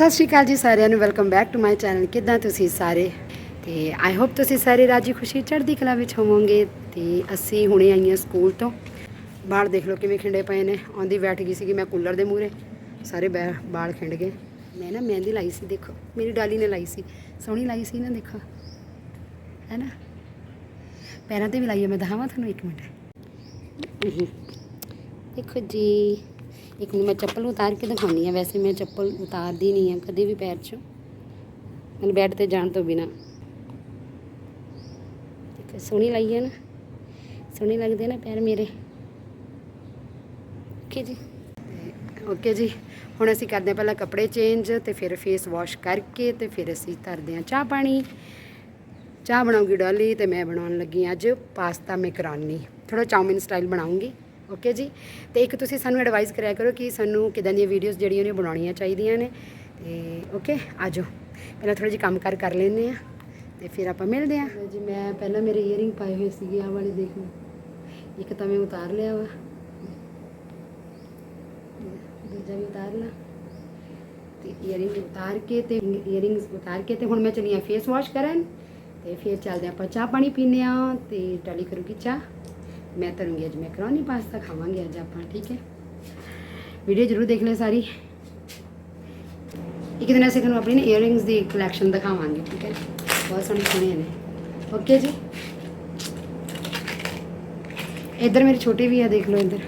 ਸਤਿ ਸ਼੍ਰੀ ਅਕਾਲ ਜੀ ਸਾਰਿਆਂ ਨੂੰ welcome back to my channel ਕਿੱਦਾਂ ਤੁਸੀਂ ਸਾਰੇ? ਤੇ ਆਈ ਹੋਪ ਤੁਸੀਂ ਸਾਰੇ ਰਾਜੀ ਖੁਸ਼ੀ ਚੜ੍ਹਦੀ ਕਲਾ ਵਿੱਚ ਹੋਵੋਗੇ। ਤੇ ਅਸੀਂ ਹੁਣੇ ਆਈਆਂ ਸਕੂਲ ਤੋਂ। ਬਾਹਰ ਦੇਖ ਲਓ ਕਿਵੇਂ ਖਿੰਡੇ ਪਏ ਨੇ। ਆਉਂਦੀ ਬੈਠ ਗਈ ਸੀਗੀ ਮੈਂ ਕੂਲਰ ਦੇ ਮੂਹਰੇ। ਸਾਰੇ ਬੈ- ਬਾਲ ਖਿੰਡ ਗਏ। ਮੈਂ ਨਾ ਮਹਿੰਦੀ ਲਾਈ ਸੀ, ਦੇਖੋ। ਮੇਰੀ ਡਾਲੀ ਨੇ ਲਾਈ ਸੀ। ਸੋਹਣੀ ਲਾਈ ਸੀ ਨਾ, ਦੇਖੋ। ਹੈ ਨਾ? ਪੈਰਾਂ ਤੇ ਵੀ ਲਾਈ ਹੈ ਮੈਂ ਦਿਖਾਵਾਂ ਤੁਹਾਨੂੰ ਇੱਕ ਮਿੰਟ। ਦੇਖੋ ਜੀ। ਇੱਕ ਨੂੰ ਮੈਂ ਚੱਪਲ ਉਤਾਰ ਕੇ ਦਿਖਾਉਣੀ ਆ ਵੈਸੇ ਮੈਂ ਚੱਪਲ ਉਤਾਰਦੀ ਨਹੀਂ ਆ ਕਦੇ ਵੀ ਪੈਰ 'ਚੋਂ। ਮੈਨੂੰ ਬੈੱਡ ਤੇ ਜਾਣ ਤੋਂ ਬਿਨਾ। ਦੇਖੋ ਸੋਹਣੀ ਲਾਈ ਹੈ ਨਾ। ਸੋਹਣੀ ਲੱਗਦੇ ਨਾ ਪੈਰ ਮੇਰੇ। ਓਕੇ ਜੀ। ਓਕੇ ਜੀ। ਹੁਣ ਅਸੀਂ ਕਰਦੇ ਹਾਂ ਪਹਿਲਾਂ ਕੱਪੜੇ ਚੇਂਜ ਤੇ ਫਿਰ ਫੇਸ ਵਾਸ਼ ਕਰਕੇ ਤੇ ਫਿਰ ਅਸੀਂ ਧਰਦੇ ਹਾਂ ਚਾਹ ਪਾਣੀ। ਚਾਹ ਬਣਾਉਂਗੀ ਡਾਲੀ ਤੇ ਮੈਂ ਬਣਾਉਣ ਲੱਗੀ ਹਾਂ ਅੱਜ ਪਾਸਤਾ ਮੈਕਰੋਨੀ। ਥੋੜਾ ਚਾਉਮਿਨ ਸਟਾਈਲ ਬਣਾਉਂਗੀ। ਓਕੇ ਜੀ? ਤੇ ਇੱਕ ਤੁਸੀਂ ਸਾਨੂੰ ਐਡਵਾਈਸ ਕਰਿਆ ਕਰੋ ਕਿ ਸਾਨੂੰ ਕਿਦਾਂ ਦੀਆਂ ਵੀਡੀਓਜ਼ ਜਿਹੜੀਆਂ ਨੇ ਬਣਾਉਣੀਆਂ ਚਾਹੀਦੀਆਂ ਨੇ। ਤੇ ਓਕੇ ਆਜੋ। ਪਹਿਲਾਂ ਥੋੜਾ ਜਿਹਾ ਕੰਮ ਕਰ ਕਰ ਲੈਨੇ ਆ ਤੇ ਫਿਰ ਆਪਾਂ ਮਿਲਦੇ ਆ ਜੀ, ਮੈਂ ਪਹਿਲਾਂ ਮੇਰੇ ਈਅਰਿੰਗ ਪਾਏ ਹੋਏ ਸੀਗੇ ਆ ਵਾਲੇ ਦੇਖ ਲਓ। ਇੱਕ ਤਾਂ ਮੈਂ ਉਤਾਰ ਲਿਆ ਵਾ। ਦੂਜਾ ਵੀ ਉਤਾਰ ਲਾ। ਤੇ ਈਅਰਿੰਗ ਉਤਾਰ ਕੇ ਤੇ 이어ਰਿੰਗਸ ਉਤਾਰ ਕੇ ਤੇ ਹੁਣ ਮੈਂ ਚਲੀ ਆ ਫੇਸ ਵਾਸ਼ ਕਰਨ ਤੇ ਫਿਰ ਚੱਲਦੇ ਆਪਾਂ ਚਾਹ ਪਾਣੀ ਪੀਨੇ ਆ ਤੇ ਟਾਲੀ ਕਰੂਗੀ ਚਾਹ। ਮੈਂ ਤਰੂੰਗੀ ਅੱਜ ਮੈਕਰੋਨੀ ਪਾਸਤਾ ਖਾਵਾਂਗੇ ਅੱਜ ਆਪਾਂ ਠੀਕ ਹੈ ਵੀਡੀਓ ਜ਼ਰੂਰ ਦੇਖ ਲਿਓ ਸਾਰੀ ਇੱਕ ਦਿਨ ਅਸੀਂ ਤੁਹਾਨੂੰ ਆਪਣੀ ਇਅਰਿੰਗਸ ਦੀ ਕਲੈਕਸ਼ਨ ਦਿਖਾਵਾਂਗੇ ਠੀਕ ਹੈ ਬਹੁਤ ਸੋਹਣੇ ਸੋਹਣੇ ਨੇ ਓਕੇ ਜੀ ਇੱਧਰ ਮੇਰੀ ਛੋਟੀ ਵੀ ਆ ਦੇਖ ਲਓ ਇੱਧਰ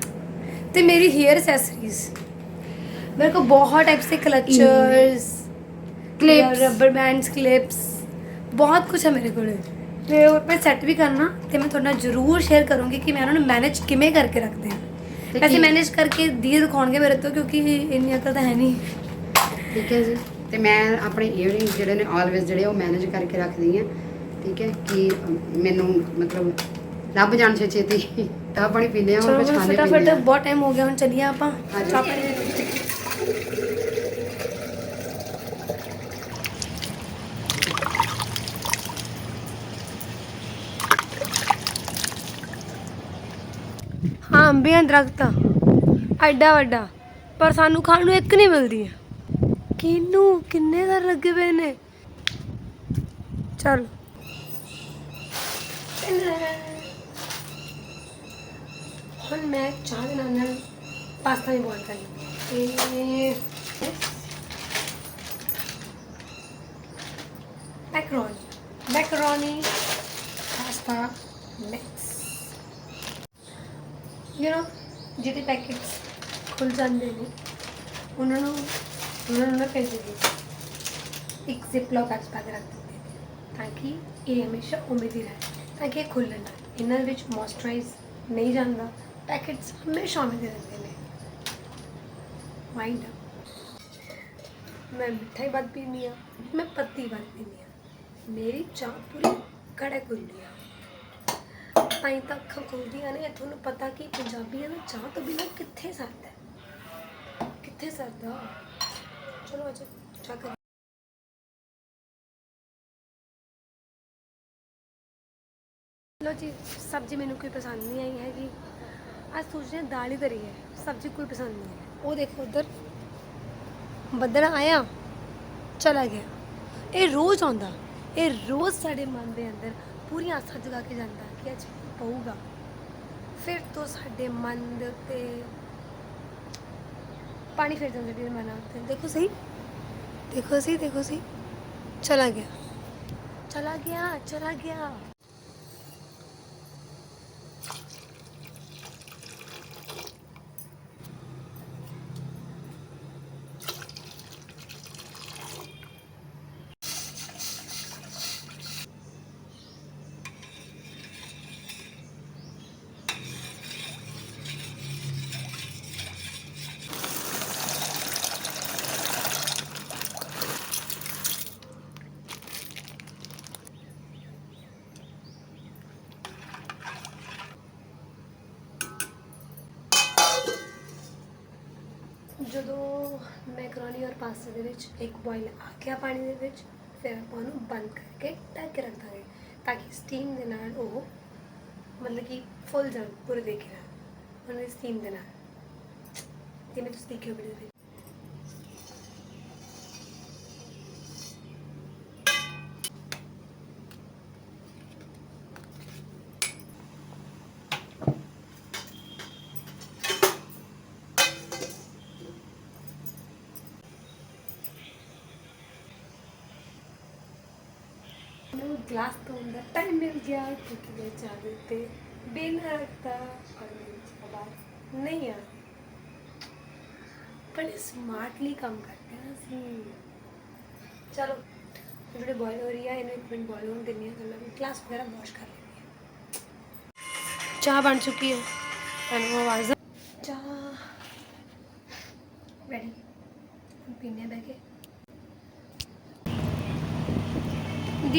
ਤੇ ਮੇਰੀ हेयर एक्सेसरीज मेरे को बहुत टाइप से clutchers Clips. Rubber bands clips ਬਹੁਤ ਕੁਝ ਹੈ ਮੇਰੇ ਕੋਲ ਤੇ ਉਹ ਮੈਂ ਸੈੱਟ ਵੀ ਕਰਨਾ ਤੇ ਮੈਂ ਤੁਹਾਡੇ ਨਾਲ ਜ਼ਰੂਰ ਸ਼ੇਅਰ ਕਰੂੰਗੀ ਕਿ ਮੈਂ ਉਹਨਾਂ ਨੂੰ ਮੈਨੇਜ ਕਿਵੇਂ ਕਰਕੇ ਰੱਖਦੇ ਤੇ ਹਾਂ ਵੈਸੇ ਮੈਨੇਜ ਕਰਕੇ ਦੀ ਦਿਖਾਉਣਗੇ ਮੇਰੇ ਤੋਂ ਕਿਉਂਕਿ ਇੰਨੀ ਅਕਲ ਤਾਂ ਹੈ ਨਹੀਂ। ਠੀਕ ਹੈ ਜੀ। ਤੇ ਮੈਂ ਆਪਣੇ ਇਅਰਿੰਗਸ ਜਿਹੜੇ ਨੇ ਆਲਵੇਜ਼ ਜਿਹੜੇ ਉਹ ਮੈਨੇਜ ਕਰਕੇ ਰੱਖਦੀ ਆ ਠੀਕ ਹੈ ਕਿ ਮੈਨੂੰ ਮਤਲਬ ਲੱਭ ਜਾਣ ਛੇਤੀ। ਚਾਹ ਪਾਣੀ ਪੀਂਦੇ ਆ ਹੁਣ ਕੁਝ ਖਾਣੇ ਫਟਾਫਟ ਪੀਂਦੇ ਆ ਬਹੁਤ ਟਾਈਮ ਹੋ ਗਿਆ ਹੁਣ ਚੱਲੀਏ ਆਪਾਂ। ਹਾਂਜੀ। ਚਾਹ ਪਾਣੀ ਹਾਂ ਅੰਬੀਆਂ ਦਰਖਤ। ਐਡਾ ਵੱਡਾ। ਪਰ ਸਾਨੂੰ ਖਾਣ ਨੂੰ ਇੱਕ ਨਹੀਂ ਮਿਲਦੀ ਹੈ ਕਿੰਨੇ ਦਰ ਲੱਗੇ ਪਏ ਨੇ? ਚਲ। ਹੁਣ ਮੈਂ ਚਾਹ ਦੇ ਨਾਲ ਨਾਲ ਪਾਸਤਾ ਵੀ ਬੋਇਲ ਕਰਨੀ ਤੇ macaroni macaroni pasta you know ਜਿਹਦੇ ਪੈਕੇਟਸ ਖੁੱਲ ਜਾਂਦੇ ਨੇ, ਉਹਨਾਂ ਨੂੰ ਉਹਨਾਂ ਨੂੰ ਨਾ ਭੇਜ ਦਿੰਦੇ ਇੱਕ ਜ਼ਿਪਲੌਕ ਵਿੱਚ ਪਾ ਕੇ ਰੱਖ ਦਿੰਦੇ ਨੇ, ਤਾਂ ਕਿ ਇਹ ਹਮੇਸ਼ਾ ਉਵੇਂ ਹੀ ਰਹੇ, ਤਾਂ ਕਿ ਇਹ ਖੁੱਲ੍ਹਣ ਨਾ ਇਹਨਾਂ ਦੇ ਵਿੱਚ ਮੋਇਸਚਰਾਈਜ਼ ਨਹੀਂ ਜਾਂਦਾ ਪੈਕੇਟਸ ਹਮੇਸ਼ਾ ਉਵੇਂ ਰਹਿੰਦੇ ਨੇ। ਮਾਈਂਡ ਮੈਂ ਮਿੱਠਾਈ ਵੱਧ ਪੀਂਦੀ ਆ ਮੈਂ ਪੱਤੀ ਵੱਧ ਪੀਂਦੀ ਆ ਮੇਰੀ ਚਾਹ ਪੂਰੀ ਕੜਕ ਹੁੰਦੀ ਆ। ਤਾਂ ਹੀ ਤਾਂ ਅੱਖਾਂ ਖੁੱਲਦੀਆਂ ਨੇ ਤੁਹਾਨੂੰ ਪਤਾ ਕਿ ਪੰਜਾਬੀਆਂ ਨੂੰ ਚਾਹ ਤੋਂ ਬਿਨਾਂ ਕਿੱਥੇ ਸਰਦਾ ਕਿੱਥੇ ਸਰਦਾ? ਚਲੋ ਅੱਜ ਚਾਹ ਕਰ ਲੋ ਜੀ, ਸਬਜ਼ੀ ਮੈਨੂੰ ਕੋਈ ਪਸੰਦ ਨਹੀਂ ਆਈ ਹੈਗੀ। ਅੱਜ ਸੋਚ ਰਹੇ ਹਾਂ ਦਾਲ ਹੀ ਧਰੀ ਹੈ ਸਬਜ਼ੀ ਕੋਈ ਪਸੰਦ ਨਹੀਂ ਹੈ ਉਹ ਦੇਖੋ ਉਧਰ, ਬੱਦਲ ਆਇਆ, ਚਲਾ ਗਿਆ। ਇਹ ਰੋਜ਼ ਆਉਂਦਾ, ਇਹ ਰੋਜ਼ ਸਾਡੇ ਮਨ ਦੇ ਅੰਦਰ ਪੂਰੀ ਆਸਾ ਜਗਾ ਕੇ ਜਾਂਦਾ ਕਿ ਅੱਜ ਪਊਗਾ। ਫਿਰ ਤੋਂ ਸਾਡੇ ਮਨ ਦੇ ਉੱਤੇ ਪਾਣੀ ਫਿਰ ਜਾਂਦਾ ਵੀ ਮਨ ਉੱਤੇ। ਦੇਖੋ ਸਹੀ। ਦੇਖੋ ਸਹੀ ਦੇਖੋ ਸਹੀ। ਚਲਾ ਗਿਆ। ਚਲਾ ਗਿਆ ਚਲਾ ਗਿਆ। ਜਦੋਂ ਮੈਕਰੋਨੀ ਔਰ ਪਾਸਤਾ ਦੇ ਵਿੱਚ ਇੱਕ ਬੋਇਲ ਆ ਗਿਆ ਪਾਣੀ ਦੇ ਵਿੱਚ, ਫਿਰ ਆਪਾਂ ਉਹਨੂੰ ਬੰਦ ਕਰਕੇ ਢੱਕ ਕੇ ਰੱਖ ਦਾਂਗੇ ਤਾਂ ਕਿ ਸਟੀਮ ਦੇ ਨਾਲ ਉਹ ਮਤਲਬ ਕਿ ਫੁੱਲ ਜਾਣ, ਪੂਰੇ ਦੇਖੇ ਰਹਿਣ ਉਹਨਾਂ ਦੀ ਸਟੀਮ ਦੇ ਨਾਲ। ਜਿਵੇਂ ਤੁਸੀਂ ਦੇਖਿਓ ਵੀਡੀਓ ਵਿੱਚ। ਗਲਾਸ ਤੋਂ ਦਾ ਟਾਈਮ ਮਿਲ ਗਿਆ, ਕਿਉਂਕਿ ਮੈਂ ਚਾਹ ਦਿੱਤੇ ਬਿਨਾਂ ਰੱਖਤਾ ਔਰ ਮੇਰੇ ਬਾਹਰ ਨਹੀਂ ਆ ਬੜੇ ਸਮਾਰਟਲੀ ਕੰਮ ਕਰਦੇ ਹਾਂ ਅਸੀਂ। ਚਲੋ, ਜਿਹੜੇ ਬੋਇਲ ਹੋ ਰਹੀ ਹੈ ਇਹਨੂੰ ਇੱਕ ਮਿੰਟ ਬੋਇਲ ਹੋਣ ਦਿੰਨੀ ਹਾਂ ਤਾਂ ਮੈਂ ਗਲਾਸ ਵਗੈਰਾ ਵਾਸ਼ ਕਰ ਲੈਂਦੀ ਹਾਂ। ਚਾਹ ਬਣ ਚੁੱਕੀ ਹੈ। ਤੁਹਾਨੂੰ ਆਵਾਜ਼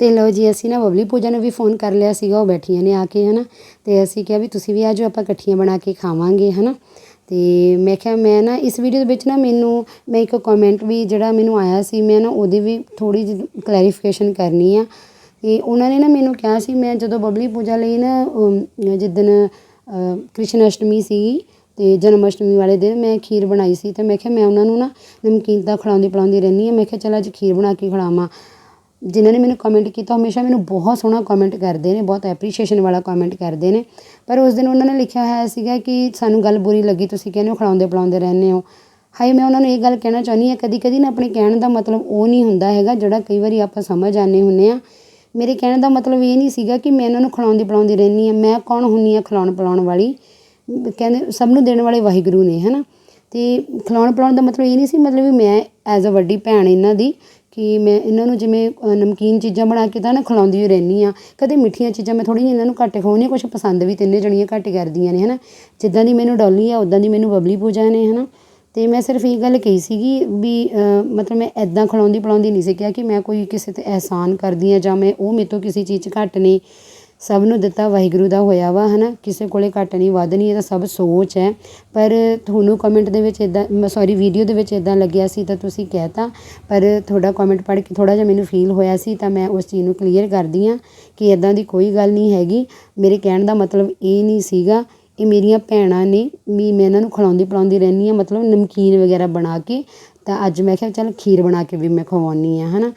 ਤੇ ਲਓ ਜੀ ਅਸੀਂ ਨਾ ਬਬਲੀ ਪੂਜਾ ਨੂੰ ਵੀ ਫੋਨ ਕਰ ਲਿਆ ਸੀਗਾ ਉਹ ਬੈਠੀਆਂ ਨੇ ਆ ਕੇ ਹਨਾ। ਤੇ ਅਸੀਂ ਕਿਹਾ ਵੀ ਤੁਸੀਂ ਵੀ ਆ ਜਾਓ ਆਪਾਂ ਇਕੱਠੀਆਂ ਬਣਾ ਕੇ ਖਾਵਾਂਗੇ ਹਨਾ। ਤੇ ਮੈਂ ਕਿਹਾ ਮੈਂ ਨਾ ਇਸ ਵੀਡੀਓ ਦੇ ਵਿੱਚ ਨਾ ਮੈਨੂੰ ਮੈਂ ਇੱਕ ਕਮੈਂਟ ਵੀ ਜਿਹੜਾ ਮੈਨੂੰ ਆਇਆ ਸੀ ਮੈਂ ਨਾ ਉਹਦੀ ਵੀ ਥੋੜੀ ਜਿਹੀ ਕਲੈਰੀਫਿਕੇਸ਼ਨ ਕਰਨੀ ਆ। ਤੇ ਉਹਨਾਂ ਨੇ ਨਾ ਮੈਨੂੰ ਕਿਹਾ ਸੀ ਮੈਂ ਜਦੋਂ ਬਬਲੀ ਪੂਜਾ ਲਈ ਨਾ ਅਮ, ਜਿੱਦਣ ਕ੍ਰਿਸ਼ਨ ਅਸ਼ਟਮੀ ਸੀਗੀ ਤੇ ਜਨਮ ਅਸ਼ਟਮੀ ਵਾਲੇ ਦਿਨ ਮੈਂ ਖੀਰ ਬਣਾਈ ਸੀ ਤੇ ਮੈਂ ਕਿਹਾ ਮੈਂ ਉਹਨਾਂ ਨੂੰ ਨਾ ਨਮਕੀਨ ਤਾਂ ਖਿਲਾਉਂਦੀ ਪਿਲਾਉਂਦੀ ਰਹਿੰਦੀ ਹਾਂ ਮੈਂ ਕਿਹਾ ਚੱਲ ਅੱਜ ਖੀਰ ਬਣਾ ਕੇ ਖਿਲਾਵਾਂ। ਜਿਨ੍ਹਾਂ ਨੇ ਮੈਨੂੰ ਕਮੈਂਟ ਕੀਤਾ ਹਮੇਸ਼ਾ ਮੈਨੂੰ ਬਹੁਤ ਸੋਹਣਾ ਕਮੈਂਟ ਕਰਦੇ ਨੇ, ਬਹੁਤ ਐਪਰੀਸ਼ੀਏਸ਼ਨ ਵਾਲਾ ਕਮੈਂਟ ਕਰਦੇ ਨੇ। ਪਰ ਉਸ ਦਿਨ ਉਹਨਾਂ ਨੇ ਲਿਖਿਆ ਹੋਇਆ ਸੀਗਾ ਕਿ ਸਾਨੂੰ ਗੱਲ ਬੁਰੀ ਲੱਗੀ, ਤੁਸੀਂ ਕਹਿੰਦੇ ਹੋ ਖਿਲਾਉਂਦੇ ਪਿਲਾਉਂਦੇ ਰਹਿੰਦੇ ਹੋ। ਹਾਏ, ਮੈਂ ਉਹਨਾਂ ਨੂੰ ਇਹ ਗੱਲ ਕਹਿਣਾ ਚਾਹੁੰਦੀ ਹਾਂ ਕਦੀ ਕਦੀ ਨਾ ਆਪਣੇ ਕਹਿਣ ਦਾ ਮਤਲਬ ਉਹ ਨਹੀਂ ਹੁੰਦਾ ਹੈਗਾ, ਜਿਹੜਾ ਕਈ ਵਾਰੀ ਆਪਾਂ ਸਮਝ ਆਨੇ ਹੁੰਨੇ ਆ ਮੇਰੇ ਕਹਿਣ ਦਾ ਮਤਲਬ ਇਹ ਨਹੀਂ ਸੀਗਾ ਕਿ ਮੈਂ ਇਹਨਾਂ ਨੂੰ ਖਿਲਾਉਂਦੀ ਪਿਲਾਉਂਦੀ ਰਹਿੰਦੀ ਹਾਂ, ਮੈਂ ਕੌਣ ਹੁੰਨੀ ਆ ਖਿਲਾਉਣ ਪਿਲਾਉਣ ਵਾਲੀ? ਕਹਿੰਦੇ, ਸਭ ਨੂੰ ਦੇਣ ਵਾਲੇ ਵਾਹਿਗੁਰੂ ਨੇ, ਹਨਾ? ਤੇ ਖਿਲਾਉਣ ਪਿਲਾਉਣ ਦਾ ਮਤਲਬ ਇਹ ਨਹੀਂ ਸੀ ਮਤਲਬ ਵੀ ਮੈਂ ਐਜ਼ ਅ ਵੱਡੀ ਭੈਣ ਇਹਨਾਂ ਦੀ ਕਿ ਮੈਂ ਇਹਨਾਂ ਨੂੰ ਜਿਵੇਂ ਨਮਕੀਨ ਚੀਜ਼ਾਂ ਬਣਾ ਕੇ ਤਾਂ ਨਾ ਖਿਲਾਉਂਦੀ ਹੀ ਰਹਿੰਦੀ ਹਾਂ। ਕਦੇ ਮਿੱਠੀਆਂ ਚੀਜ਼ਾਂ ਮੈਂ ਥੋੜ੍ਹੀਆਂ ਇਹਨਾਂ ਨੂੰ ਘੱਟ ਖਵਾਉਂਦੀ ਹਾਂ ਕੁਛ ਪਸੰਦ ਵੀ ਤਿੰਨੇ ਜਣੀਆਂ ਘੱਟ ਕਰਦੀਆਂ ਨੇ ਹੈ ਨਾ ਜਿੱਦਾਂ ਦੀ ਮੈਨੂੰ ਡੋਲੀ ਆ ਉੱਦਾਂ ਦੀ ਮੈਨੂੰ ਬਬਲੀ ਪੂਜਾ ਨੇ ਹੈ ਨਾ ਅਤੇ ਮੈਂ ਸਿਰਫ ਇਹ ਗੱਲ ਕਹੀ ਸੀਗੀ ਵੀ ਮਤਲਬ ਮੈਂ ਇੱਦਾਂ ਖਿਲਾਉਂਦੀ ਪਿਲਾਉਂਦੀ ਨਹੀਂ ਸੀ ਕਿਹਾ ਕਿ ਮੈਂ ਕੋਈ ਕਿਸੇ ਤੇ ਅਹਿਸਾਨ ਕਰਦੀ ਹਾਂ ਜਾਂ ਮੈਂ, ਉਹ ਮੇਰੇ ਤੋਂ ਕਿਸੇ ਚੀਜ਼ 'ਚ ਘੱਟ ਨੇ ਸਭ ਨੂੰ ਦਿੱਤਾ ਵਾਹਿਗੁਰੂ ਦਾ ਹੋਇਆ ਵਾ ਹੈ ਨਾ ਕਿਸੇ ਕੋਲ ਘੱਟ ਨਹੀਂ, ਵੱਧ ਨਹੀਂ, ਇਹ ਤਾਂ ਸਭ ਸੋਚ ਹੈ। ਪਰ ਤੁਹਾਨੂੰ ਕਮੈਂਟ ਦੇ ਵਿੱਚ ਇਦਾਂ ਸੋਰੀ ਵੀਡੀਓ ਦੇ ਵਿੱਚ ਇੱਦਾਂ ਲੱਗਿਆ ਸੀ ਤਾਂ ਤੁਸੀਂ ਕਹਿ ਤਾ ਪਰ ਤੁਹਾਡਾ ਕਮੈਂਟ ਪੜ੍ਹ ਕੇ ਥੋੜ੍ਹਾ ਜਿਹਾ ਮੈਨੂੰ ਫੀਲ ਹੋਇਆ ਸੀ ਤਾਂ ਮੈਂ ਉਸ ਚੀਜ਼ ਨੂੰ ਕਲੀਅਰ ਕਰਦੀ ਹਾਂ ਕਿ ਇੱਦਾਂ ਦੀ ਕੋਈ ਗੱਲ ਨਹੀਂ ਹੈਗੀ। ਮੇਰੇ ਕਹਿਣ ਦਾ ਮਤਲਬ ਇਹ ਨਹੀਂ ਸੀਗਾ, ਇਹ ਮੇਰੀਆਂ ਭੈਣਾਂ ਨੇ, ਵੀ ਮੈਂ ਇਹਨਾਂ ਨੂੰ ਖਿਲਾਉਂਦੀ ਪਿਲਾਉਂਦੀ ਰਹਿੰਦੀ ਹਾਂ, ਮਤਲਬ ਨਮਕੀਨ ਵਗੈਰਾ ਬਣਾ ਕੇ, ਤਾਂ ਅੱਜ ਮੈਂ ਕਿਹਾ ਚੱਲ ਖੀਰ ਬਣਾ ਕੇ ਵੀ ਮੈਂ ਖਵਾਉਣੀ ਆ ਨਾ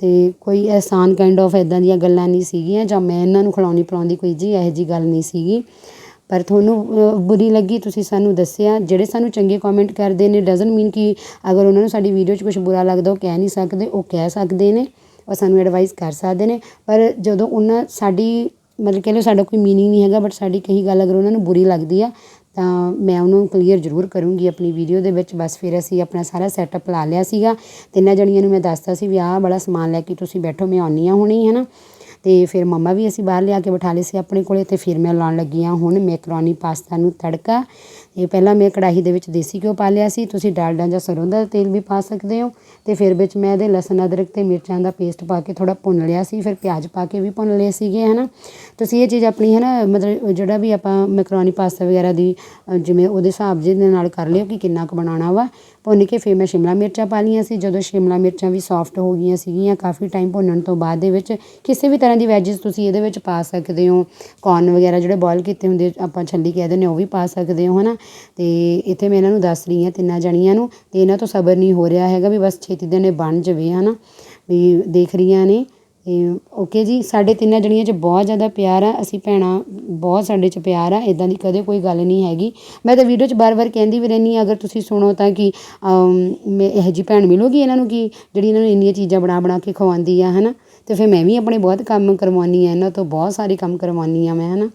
ਅਤੇ ਕੋਈ ਅਹਿਸਾਨ ਕਾਇੰਡ ਆਫ ਇੱਦਾਂ ਦੀਆਂ ਗੱਲਾਂ ਨਹੀਂ ਸੀਗੀਆਂ ਜਾਂ ਮੈਂ ਇਹਨਾਂ ਨੂੰ ਖਿਲਾਉਣੀ ਪਿਲਾਉਂਦੀ ਕੋਈ ਜੀ ਇਹੋ ਜਿਹੀ ਗੱਲ ਨਹੀਂ ਸੀਗੀ। ਪਰ ਤੁਹਾਨੂੰ ਬੁਰੀ ਲੱਗੀ ਤੁਸੀਂ ਸਾਨੂੰ ਦੱਸਿਆ, ਜਿਹੜੇ ਸਾਨੂੰ ਚੰਗੇ ਕੋਮੈਂਟ ਕਰਦੇ ਨੇ ਡਜ਼ਨ ਮੀਨ ਕਿ ਅਗਰ ਉਹਨਾਂ ਨੂੰ ਸਾਡੀ ਵੀਡੀਓ 'ਚ ਕੁਛ ਬੁਰਾ ਲੱਗਦਾ, ਉਹ ਕਹਿ ਨਹੀਂ ਸਕਦੇ, ਉਹ ਕਹਿ ਸਕਦੇ ਨੇ ਔਰ ਸਾਨੂੰ ਐਡਵਾਈਸ ਕਰ ਸਕਦੇ ਨੇ। ਪਰ ਜਦੋਂ ਉਹਨਾਂ ਸਾਡੀ, ਮਤਲਬ ਕਹਿ ਲਓ ਸਾਡਾ ਕੋਈ ਮੀਨਿੰਗ ਨਹੀਂ ਹੈਗਾ ਬਟ ਸਾਡੀ ਕਹੀ ਗੱਲ ਅਗਰ ਉਹਨਾਂ ਨੂੰ ਬੁਰੀ ਲੱਗਦੀ ਆ ਤਾਂ ਮੈਂ ਉਹਨੂੰ ਕਲੀਅਰ ਜ਼ਰੂਰ ਕਰੂੰਗੀ ਆਪਣੀ ਵੀਡੀਓ ਦੇ ਵਿੱਚ। ਬਸ ਫਿਰ ਅਸੀਂ ਆਪਣਾ ਸਾਰਾ ਸੈਟਅਪ ਲਾ ਲਿਆ ਸੀਗਾ। ਤਿੰਨਾਂ ਜਣੀਆਂ ਨੂੰ ਮੈਂ ਦੱਸਤਾ ਸੀ ਵੀ ਆਹ ਬੜਾ ਸਮਾਨ ਲੈ ਕੇ ਤੁਸੀਂ ਬੈਠੋ, ਮੈਂ ਆਉਂਦੀ ਹਾਂ ਹੁਣੀ ਹੈ ਨਾ ਅਤੇ ਫਿਰ ਮੰਮਾ ਵੀ ਅਸੀਂ ਬਾਹਰ ਲਿਆ ਕੇ ਬਿਠਾ ਲਏ ਸੀ ਆਪਣੇ ਕੋਲੇ ਅਤੇ ਫਿਰ ਮੈਂ ਲਾਉਣ ਲੱਗੀ ਹਾਂ। ਹੁਣ ਮੈਕਰੋਨੀ ਪਾਸਤਾ ਨੂੰ ਤੜਕਾ ਇਹ ਪਹਿਲਾਂ ਮੈਂ ਕੜਾਹੀ ਦੇ ਵਿੱਚ ਦੇਸੀ ਘਿਓ ਪਾ ਲਿਆ ਸੀ। ਤੁਸੀਂ ਡਾਲਡਾ ਜਾਂ ਸਰੋਂ ਦਾ ਤੇਲ ਵੀ ਪਾ ਸਕਦੇ ਹੋ। ਤੇ ਫਿਰ ਵਿੱਚ ਮੈਂ ਇਹਦੇ ਲਸਣ, ਅਦਰਕ ਤੇ ਮਿਰਚਾਂ ਦਾ ਪੇਸਟ ਪਾ ਕੇ ਥੋੜਾ ਭੁੰਨ ਲਿਆ ਸੀ। ਫਿਰ ਪਿਆਜ਼ ਪਾ ਕੇ ਵੀ ਭੁੰਨ ਲਏ ਸੀਗੇ, ਹਨਾ? ਤੁਸੀਂ ਇਹ ਚੀਜ਼ ਆਪਣੀ ਹੈ ਨਾ ਮਤਲਬ ਜਿਹੜਾ ਵੀ ਆਪਾਂ ਮੈਕਰੋਨੀ ਪਾਸਤਾ ਵਗੈਰਾ ਦੀ ਜਿਵੇਂ ਉਹਦੇ ਹਿਸਾਬ ਜਿਹਦੇ ਨਾਲ ਕਰ ਲਿਓ ਕਿ ਕਿੰਨਾ ਕੁ ਬਣਾਉਣਾ ਵਾ। ਭੁੰਨ ਕੇ ਫਿਰ ਮੈਂ ਸ਼ਿਮਲਾ ਮਿਰਚਾਂ ਪਾ ਲਈਆਂ ਸੀ। ਜਦੋਂ ਸ਼ਿਮਲਾ ਮਿਰਚਾਂ ਵੀ ਸੌਫਟ ਹੋ ਗਈਆਂ ਸੀਗੀਆਂ, ਕਾਫੀ ਟਾਈਮ ਭੁੰਨਣ ਤੋਂ ਬਾਅਦ ਦੇ ਵਿੱਚ ਕਿਸੇ ਵੀ ਤਰ੍ਹਾਂ ਦੀ ਵੈਜਿਸ ਤੁਸੀਂ ਇਹਦੇ ਵਿੱਚ ਪਾ ਸਕਦੇ ਹੋ। ਕੌਰਨ ਵਗੈਰਾ ਜਿਹੜੇ ਬੋਇਲ ਕੀਤੇ ਹੁੰਦੇ ਆਪਾਂ ਛੱਲੀ ਕਹਿ ਦਿੰਦੇ ਉਹ ਵੀ ਪਾ ਸਕਦੇ ਹੋ, ਹਨਾ? ਤੇ ਇੱਥੇ ਮੈਂ ਇਹਨਾਂ ਨੂੰ ਦੱਸ ਰਹੀ ਹਾਂ ਤਿੰਨਾਂ ਜਣੀਆਂ ਨੂੰ। ਤੇ ਇਹਨਾਂ ਤੋਂ ਸਬਰ ਨਹੀਂ ਹੋ ਰਿਹਾ ਹੈਗਾ ਵੀ ਬਸ ਛੇਤੀ ਦੇ ਨੇ ਬਣ ਜਾਵੇ, ਹਨਾ? ਵੀ ਦੇਖ ਰਹੀਆਂ ਨੇ। ਅਤੇ ਓਕੇ ਜੀ ਸਾਡੇ ਤਿੰਨਾਂ ਜਣੀਆਂ 'ਚ ਬਹੁਤ ਜ਼ਿਆਦਾ ਪਿਆਰ ਆ ਅਸੀਂ ਭੈਣਾਂ ਬਹੁਤ ਸਾਡੇ 'ਚ ਪਿਆਰ ਆ ਇੱਦਾਂ ਦੀ ਕਦੇ ਕੋਈ ਗੱਲ ਨਹੀਂ ਹੈਗੀ। ਮੈਂ ਤਾਂ ਵੀਡੀਓ 'ਚ ਵਾਰ ਵਾਰ ਕਹਿੰਦੀ ਵੀ ਰਹਿੰਦੀ ਹਾਂ ਅਗਰ ਤੁਸੀਂ ਸੁਣੋ ਤਾਂ ਕਿ ਅਮ, ਮੈਂ ਇਹੋ ਜਿਹੀ ਭੈਣ ਮਿਲੂਗੀ ਇਹਨਾਂ ਨੂੰ ਕਿ ਜਿਹੜੀ ਇਹਨਾਂ ਨੂੰ ਇੰਨੀਆਂ ਚੀਜ਼ਾਂ ਬਣਾ ਬਣਾ ਕੇ ਖਵਾਉਂਦੀ ਆ ਹੈ ਨਾ ਅਤੇ ਫਿਰ ਮੈਂ ਵੀ ਆਪਣੇ ਬਹੁਤ ਕੰਮ ਕਰਵਾਉਂਦੀ ਹਾਂ ਇਹਨਾਂ ਤੋਂ ਬਹੁਤ ਸਾਰੇ ਕੰਮ ਕਰਵਾਉਂਦੀ ਹਾਂ ਮੈਂ ਹੈ ਨਾ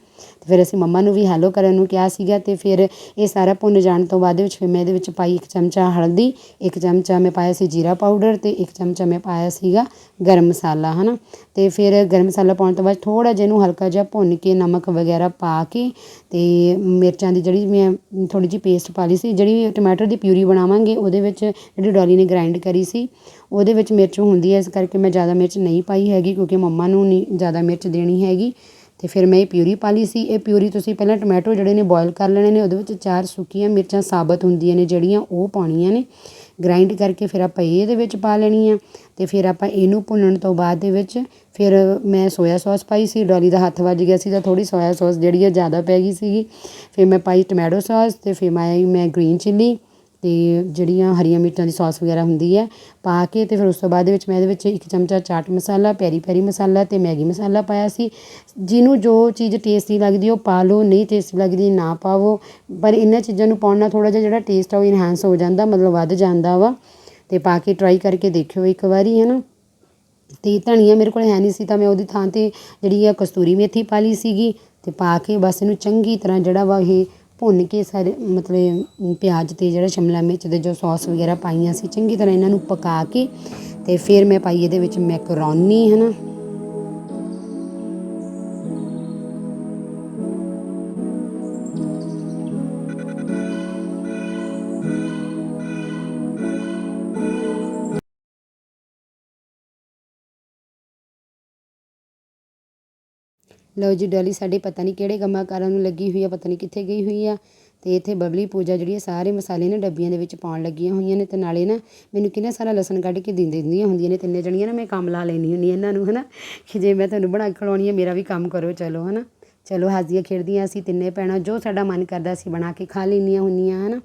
ਫਿਰ ਅਸੀਂ ਮੰਮਾ ਨੂੰ ਵੀ ਹੈਲੋ ਕਰਨ ਨੂੰ ਕਿਹਾ ਸੀਗਾ ਅਤੇ ਫਿਰ ਇਹ ਸਾਰਾ ਭੁੰਨ ਜਾਣ ਤੋਂ ਬਾਅਦ ਵਿੱਚ ਫਿਰ ਮੈਂ ਇਹਦੇ ਵਿੱਚ ਪਾਈ ਇੱਕ ਚਮਚਾ ਹਲਦੀ, ਇੱਕ ਚਮਚਾ ਮੈਂ ਪਾਇਆ ਸੀ ਜੀਰਾ ਪਾਊਡਰ ਅਤੇ ਇੱਕ ਚਮਚਾ ਮੈਂ ਪਾਇਆ ਸੀਗਾ ਗਰਮ ਮਸਾਲਾ ਹੈ ਨਾ ਅਤੇ ਫਿਰ ਗਰਮ ਮਸਾਲਾ ਪਾਉਣ ਤੋਂ ਬਾਅਦ ਥੋੜ੍ਹਾ ਜਿਹਾ ਇਹਨੂੰ ਹਲਕਾ ਜਿਹਾ ਭੁੰਨ ਕੇ ਨਮਕ ਵਗੈਰਾ ਪਾ ਕੇ ਅਤੇ ਮਿਰਚਾਂ ਦੀ ਜਿਹੜੀ ਮੈਂ ਥੋੜ੍ਹੀ ਜਿਹੀ ਪੇਸਟ ਪਾ ਲਈ ਸੀ, ਜਿਹੜੀ ਟਮਾਟਰ ਦੀ ਪਿਊਰੀ ਬਣਾਵਾਂਗੇ ਉਹਦੇ ਵਿੱਚ ਜਿਹੜੀ ਡੋਲੀ ਨੇ ਗ੍ਰਾਈਂਡ ਕਰੀ ਸੀ, ਉਹਦੇ ਵਿੱਚ ਮਿਰਚ ਹੁੰਦੀ ਹੈ, ਇਸ ਕਰਕੇ ਮੈਂ ਜ਼ਿਆਦਾ ਮਿਰਚ ਨਹੀਂ ਪਾਈ ਹੈਗੀ ਕਿਉਂਕਿ ਮੰਮਾ ਨੂੰ ਨਹੀਂ ਜ਼ਿਆਦਾ ਮਿਰਚ ਦੇਣੀ ਹੈਗੀ। ਅਤੇ ਫਿਰ ਮੈਂ ਇਹ ਪਿਊਰੀ ਪਾ ਲਈ ਸੀ। ਇਹ ਪਿਊਰੀ ਤੁਸੀਂ ਪਹਿਲਾਂ ਟੋਮੈਟੋ ਜਿਹੜੇ ਨੇ ਬੋਇਲ ਕਰ ਲੈਣੇ ਨੇ, ਉਹਦੇ ਵਿੱਚ ਚਾਰ ਸੁੱਕੀਆਂ ਮਿਰਚਾਂ ਸਾਬਤ ਹੁੰਦੀਆਂ ਨੇ, ਜਿਹੜੀਆਂ ਉਹ ਪਾਉਣੀਆਂ ਨੇ। ਗ੍ਰਾਈਂਡ ਕਰਕੇ ਫਿਰ ਆਪਾਂ ਇਹ ਇਹਦੇ ਵਿੱਚ ਪਾ ਲੈਣੀ ਆ ਤੇ ਫਿਰ ਆਪਾਂ ਇਹਨੂੰ ਭੁੰਨਣ ਤੋਂ ਬਾਅਦ ਦੇ ਵਿੱਚ ਫਿਰ ਮੈਂ ਸੋਇਆ ਸੌਸ ਪਾਈ ਸੀ। ਡੋਲੀ ਦਾ ਹੱਥ ਵੱਜ ਗਿਆ ਸੀ ਤਾਂ ਥੋੜੀ ਸੋਇਆ ਸੌਸ ਜਿਹੜੀ ਆ ਜ਼ਿਆਦਾ ਪੈ ਗਈ ਸੀਗੀ। ਫਿਰ ਮੈਂ ਪਾਈ ਟਮੈਟੋ ਸੌਸ ਤੇ ਫਿਰ ਮੈਂ ਮੈਂ ਗ੍ਰੀਨ ਚਿੱਲੀ। ਅਤੇ ਜਿਹੜੀਆਂ ਹਰੀਆਂ ਮਿਰਚਾਂ ਦੀ ਸੌਸ ਵਗੈਰਾ ਹੁੰਦੀ ਹੈ, ਪਾ ਕੇ ਅਤੇ ਫਿਰ ਉਸ ਤੋਂ ਬਾਅਦ ਦੇ ਵਿੱਚ ਮੈਂ ਇਹਦੇ ਵਿੱਚ ਇੱਕ ਚਮਚਾ ਚਾਟ ਮਸਾਲਾ, ਪੈਰੀ ਪੈਰੀ ਮਸਾਲਾ ਅਤੇ ਮੈਗੀ ਮਸਾਲਾ ਪਾਇਆ ਸੀ। ਜਿਹਨੂੰ ਜੋ ਚੀਜ਼ ਟੇਸਟੀ ਲੱਗਦੀ ਉਹ ਪਾ ਲਓ, ਨਹੀਂ ਟੇਸਟੀ ਲੱਗਦੀ ਨਾ ਪਾਵੋ। ਪਰ ਇਹਨਾਂ ਚੀਜ਼ਾਂ ਨੂੰ ਪਾਉਣ ਨਾਲ ਥੋੜ੍ਹਾ ਜਿਹਾ ਜਿਹੜਾ ਟੇਸਟ ਆ ਉਹ ਇਨਹਾਂਸ ਹੋ ਜਾਂਦਾ, ਮਤਲਬ ਵੱਧ ਜਾਂਦਾ ਵਾ। ਅਤੇ ਪਾ ਕੇ ਟਰਾਈ ਕਰਕੇ ਦੇਖਿਓ ਇੱਕ ਵਾਰੀ ਹੈ ਨਾ ਅਤੇ ਧਨੀਆ ਮੇਰੇ ਕੋਲ ਹੈ ਨਹੀਂ ਸੀ ਤਾਂ ਮੈਂ ਉਹਦੀ ਥਾਂ ਤੇ ਜਿਹੜੀ ਆ ਕਸਤੂਰੀ ਮੇਥੀ ਪਾ ਲਈ ਸੀਗੀ। ਅਤੇ ਪਾ ਕੇ ਬਸ ਇਹਨੂੰ ਚੰਗੀ ਤਰ੍ਹਾਂ ਜਿਹੜਾ ਵਾ ਇਹ ਭੁੰਨ ਕੇ ਸਾਰੇ ਮਤਲਬ ਪਿਆਜ਼ ਅਤੇ ਜਿਹੜਾ ਸ਼ਿਮਲਾ ਮਿਰਚ ਦੇ ਜੋ ਸੌਸ ਵਗੈਰਾ ਪਾਈਆਂ ਸੀ, ਚੰਗੀ ਤਰ੍ਹਾਂ ਇਹਨਾਂ ਨੂੰ ਪਕਾ ਕੇ ਅਤੇ ਫਿਰ ਮੈਂ ਪਾਈ ਇਹਦੇ ਵਿੱਚ ਮੈਕਰੋਨੀ ਹੈ ਨਾ ਲਓ ਜੀ ਡੋਲੀ ਸਾਡੇ ਪਤਾ ਨਹੀਂ ਕਿਹੜੇ ਕੰਮਾਂ ਕਾਰਾਂ ਨੂੰ ਲੱਗੀ ਹੋਈ ਆ, ਪਤਾ ਨਹੀਂ ਕਿੱਥੇ ਗਈ ਹੋਈ ਆ। ਤੇ ਇੱਥੇ ਬਬਲੀ ਪੂਜਾ ਜਿਹੜੀ ਆ, ਸਾਰੇ ਮਸਾਲੇ ਨਾ ਡੱਬੀਆਂ ਦੇ ਵਿੱਚ ਪਾਉਣ ਲੱਗੀਆਂ ਹੋਈਆਂ ਨੇ ਤੇ ਨਾਲੇ ਨਾ ਮੈਨੂੰ ਕਿੰਨਾ ਸਾਰਾ ਲਸਣ ਕੱਢ ਕੇ ਦਿੰਦੇ ਦਿੰਦੀਆਂ ਹੁੰਦੀਆਂ ਨੇ, ਤਿੰਨੇ ਜਣੀਆਂ ਨਾ ਮੈਂ ਕੰਮ ਲਾ ਲੈਣੀ ਹੁੰਦੀ ਇਹਨਾਂ ਨੂੰ, ਹਨਾ? ਕਿ ਜੇ ਮੈਂ ਤੁਹਾਨੂੰ ਬਣਾ ਕੇ ਖਿਲਾਉਣੀ ਹੈ ਮੇਰਾ ਵੀ ਕੰਮ ਕਰੋ, ਚਲੋ, ਹਨਾ? ਚਲੋ, ਹੱਸਦੀਆਂ ਖੇਡਦੀਆਂ ਅਸੀਂ ਤਿੰਨੇ ਭੈਣਾਂ, ਜੋ ਸਾਡਾ ਮਨ ਕਰਦਾ ਅਸੀਂ ਬਣਾ ਕੇ ਖਾ ਲੈਂਦੀਆਂ ਹੁੰਦੀਆਂ, ਹਨਾ?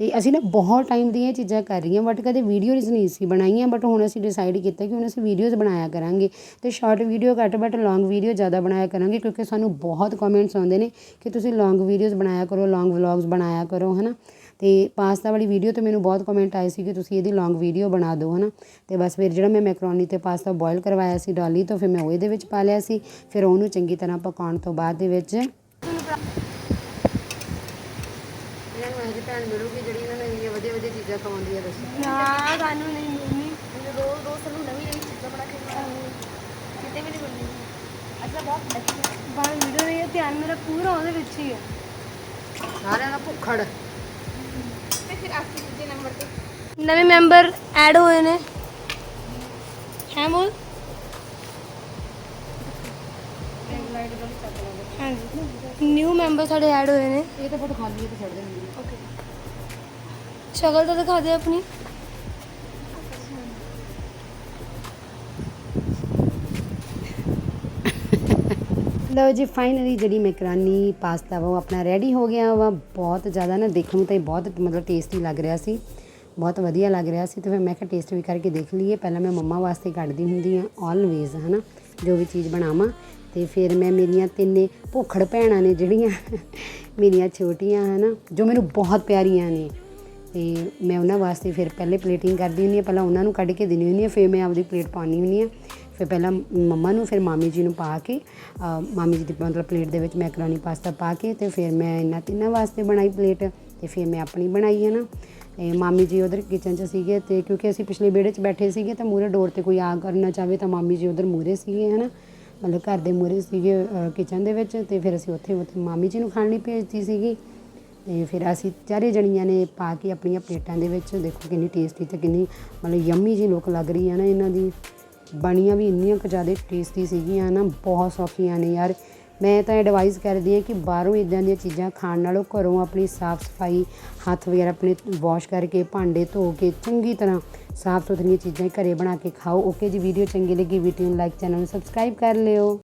ਅਤੇ ਅਸੀਂ ਨਾ ਬਹੁਤ ਟਾਈਮ ਦੀਆਂ ਇਹ ਚੀਜ਼ਾਂ ਕਰ ਰਹੀਆਂ ਬਟ ਕਦੇ ਵੀਡੀਓਜ਼ ਨਹੀਂ ਸੀ ਬਣਾਈਆਂ ਬਟ ਹੁਣ ਅਸੀਂ ਡਿਸਾਈਡ ਕੀਤਾ ਕਿ ਹੁਣ ਅਸੀਂ ਵੀਡੀਓਜ਼ ਬਣਾਇਆ ਕਰਾਂਗੇ। ਅਤੇ ਸ਼ਾਰਟ ਵੀਡੀਓ ਘੱਟ ਬਟ ਲੌਂਗ ਵੀਡੀਓ ਜ਼ਿਆਦਾ ਬਣਾਇਆ ਕਰਾਂਗੇ, ਕਿਉਂਕਿ ਸਾਨੂੰ ਬਹੁਤ ਕਮੈਂਟਸ ਆਉਂਦੇ ਨੇ ਕਿ ਤੁਸੀਂ ਲੌਂਗ ਵੀਡੀਓਜ਼ ਬਣਾਇਆ ਕਰੋ ਲੌਂਗ ਵਲੌਗਸ ਬਣਾਇਆ ਕਰੋ ਹੈ ਨਾ ਅਤੇ ਪਾਸਤਾ ਵਾਲੀ ਵੀਡੀਓ ਤੇ ਮੈਨੂੰ ਬਹੁਤ ਕਮੈਂਟ ਆਏ ਸੀ ਕਿ ਤੁਸੀਂ ਇਹਦੀ ਲੌਂਗ ਵੀਡੀਓ ਬਣਾ ਦਿਓ, ਹਨਾ? ਤੇ ਬਸ ਫਿਰ ਜਿਹੜਾ ਮੈਂ ਮੈਕਰੋਨੀ ਤੇ ਪਾਸਤਾ ਬੋਇਲ ਕਰਵਾਇਆ ਸੀ, ਡਾਲੀ ਤੋਂ, ਫਿਰ ਮੈਂ ਉਹ ਇਹਦੇ ਵਿੱਚ ਪਾ ਲਿਆ ਸੀ। ਫਿਰ ਉਹਨੂੰ ਚੰਗੀ ਤਰ੍ਹਾਂ ਪਕਾਉਣ ਤੋਂ ਬਾਅਦ ਦੇ ਵਿੱਚ ਇਹਦੀ ਭੈਣ ਮਿਲੂਗੀ ਜਿਹੜੀ ਇਹਨਾਂ ਨੂੰ ਇੰਨੀਆਂ ਵਧੀਆ ਵਧੀਆ ਚੀਜ਼ਾਂ ਖਵਾਉਂਦੀ ਹੈ ਦੱਸੋ। ਨਾ ਸਾਨੂੰ ਨਹੀਂ ਮਿਲਣੀ ਰੋਜ਼ ਰੋਜ਼ ਸਾਨੂੰ ਨਵੀਂ ਨਵੀਂ ਚੀਜ਼ਾਂ ਬਣਾ ਕੇ ਖਵਾਉਂਦੇ ਕਿਤੇ ਵੀ ਨਹੀਂ ਮਿਲਦੀ ਅੱਛਾ ਬਹੁਤ ਲੱਕੀ ਬਾਹਰ ਵੀਡੀਓ ਨਹੀਂ ਹੈ ਧਿਆਨ ਮੇਰਾ ਪੂਰਾ ਉਹਦੇ ਵਿੱਚ ਹੀ ਹੈ ਸਾਰਿਆਂ ਦਾ ਭੁੱਖੜ। ਤੇ ਫਿਰ ਆਖਰੀ ਦੂਜੇ ਨੰਬਰ ਤੇ। ਨਵੇਂ ਮੈਂਬਰ ਐਡ ਹੋਏ ਨੇ। ਹੈ ਮੋਲ ਹਾਂਜੀ। ਨਿਊ ਮੈਂਬਰ ਸਾਡੇ ਐਡ ਹੋਏ ਨੇ। ਇਹ ਤਾਂ ਫੋਟੋ ਖਾਲੀ ਹੈ ਤੇ ਛੱਡ ਦੇਣੀ ਸ਼ਕਲ ਤਾਂ ਦਿਖਾ ਦੇ ਆਪਣੀ। ਲਓ ਜੀ ਫਾਈਨਲੀ ਜਿਹੜੀ ਮੈਕਰਾਨੀ ਪਾਸਤਾ ਵਾ, ਉਹ ਆਪਣਾ ਰੈਡੀ ਹੋ ਗਿਆ ਵਾ। ਬਹੁਤ ਜ਼ਿਆਦਾ ਨਾ ਦੇਖਣ ਨੂੰ ਤਾਂ ਇਹ ਬਹੁਤ ਮਤਲਬ ਟੇਸਟੀ ਲੱਗ ਰਿਹਾ ਸੀ। ਬਹੁਤ ਵਧੀਆ ਲੱਗ ਰਿਹਾ ਸੀ। ਤੇ ਫਿਰ ਮੈਂ ਕਿਹਾ ਟੇਸਟ ਵੀ ਕਰਕੇ ਦੇਖ ਲਈਏ। ਪਹਿਲਾਂ ਮੈਂ ਮੰਮਾ ਵਾਸਤੇ ਕੱਢਦੀ ਹੁੰਦੀ ਆ ਆਲਵੇਜ਼ ਹਨਾ, ਜੋ ਵੀ ਚੀਜ਼ ਬਣਾਵਾਂ। ਤੇ ਫਿਰ ਮੈਂ ਮੇਰੀਆਂ ਤਿੰਨੇ ਭੁੱਖੜ ਭੈਣਾਂ ਨੇ ਜਿਹੜੀਆਂ, ਮੇਰੀਆਂ ਛੋਟੀਆਂ, ਹਨਾ, ਜੋ ਮੈਨੂੰ ਬਹੁਤ ਪਿਆਰੀਆਂ ਨੇ। ਤੇ ਮੈਂ ਉਹਨਾਂ ਵਾਸਤੇ ਫਿਰ ਪਹਿਲੇ ਪਲੇਟਿੰਗ ਕਰਦੀ ਹੁੰਦੀ ਹਾਂ, ਪਹਿਲਾਂ ਉਹਨਾਂ ਨੂੰ ਕੱਢ ਕੇ ਦਿੰਦੀ ਹੁੰਦੀ ਹਾਂ, ਫਿਰ ਮੈਂ ਆਪਦੀ ਪਲੇਟ ਪਾਉਣੀ ਹੁੰਦੀ ਹਾਂ। ਫਿਰ ਪਹਿਲਾਂ ਮੰਮਾ ਨੂੰ, ਫਿਰ ਮਾਮੀ ਜੀ ਨੂੰ ਪਾ ਕੇ ਮਾਮੀ ਜੀ ਦੀ ਮਤਲਬ ਪਲੇਟ ਦੇ ਵਿੱਚ ਮੈਕਰੋਨੀ ਪਾਸਤਾ ਪਾ ਕੇ ਤੇ ਫਿਰ ਮੈਂ ਇਹਨਾਂ ਤਿੰਨਾਂ ਵਾਸਤੇ ਬਣਾਈ ਪਲੇਟ ਤੇ ਫਿਰ ਮੈਂ ਆਪਣੀ ਬਣਾਈ, ਹੈ ਨਾ। ਤੇ ਮਾਮੀ ਜੀ ਉਧਰ ਕਿਚਨ 'ਚ ਸੀਗੇ ਤੇ ਕਿਉਂਕਿ ਅਸੀਂ ਪਿਛਲੇ ਵਿਹੜੇ 'ਚ ਬੈਠੇ ਸੀਗੇ ਤਾਂ ਮੂਰੇ ਡੋਰ ਤੇ ਕੋਈ ਆ ਕਰਨਾ ਚਾਹਵੇ ਤਾਂ ਮਾਮੀ ਜੀ ਉਧਰ ਮੂਰੇ ਸੀਗੇ ਹਨਾ ਮਤਲਬ ਘਰ ਦੇ ਮੂਰੇ ਸੀਗੇ ਕਿਚਨ ਦੇ ਵਿੱਚ ਤੇ ਫਿਰ ਅਸੀਂ ਉੱਥੇ ਉੱਥੇ ਮਾਮੀ ਜੀ ਨੂੰ ਖਾਣ ਲਈ ਭੇਜਦੀ ਸੀਗੀ। ਤੇ ਫਿਰ ਅਸੀਂ ਚਾਰੇ ਜਣੀਆਂ ਨੇ ਪਾ ਕੇ ਆਪਣੀਆਂ ਪਲੇਟਾਂ ਦੇ ਵਿੱਚ ਦੇਖੋ ਕਿੰਨੀ ਟੇਸਟੀ ਤੇ ਕਿੰਨੀ ਮਤਲਬ ਯੰਮੀ ਜੀ ਲੁੱਕ ਲੱਗ ਰਹੀ ਹੈ ਨਾ ਇਹਨਾਂ ਦੀ। ਬਣੀਆਂ ਵੀ ਇੰਨੀਆਂ ਕੁ ਜ਼ਿਆਦਾ ਟੇਸਟੀ ਸੀਗੀਆਂ ਨਾ, ਬਹੁਤ ਸੌਖੀਆਂ ਨੇ ਯਾਰ। ਮੈਂ ਤਾਂ ਐਡਵਾਈਸ ਕਰਦੀ ਹਾਂ ਕਿ ਬਾਹਰੋਂ ਇਦਾਂ ਦੀਆਂ ਚੀਜ਼ਾਂ ਖਾਣ ਨਾਲੋਂ ਘਰੋਂ ਆਪਣੀ ਸਾਫ਼ ਸਫ਼ਾਈ, ਹੱਥ ਵਗੈਰਾ ਆਪਣੇ ਵਾਸ਼ ਕਰਕੇ ਭਾਂਡੇ ਧੋ ਕੇ ਚੰਗੀ ਤਰ੍ਹਾਂ ਸਾਫ਼ ਸੁਥਰੀਆਂ ਚੀਜ਼ਾਂ ਘਰੇ ਬਣਾ ਕੇ ਖਾਓ। ਓਕੇ ਜੀ ਵੀਡੀਓ ਚੰਗੀ ਲੱਗੀ ਵੀਡੀਓ ਨੂੰ ਲਾਈਕ ਚੈਨਲ ਨੂੰ ਸਬਸਕ੍ਰਾਈਬ ਕਰ ਲਿਓ।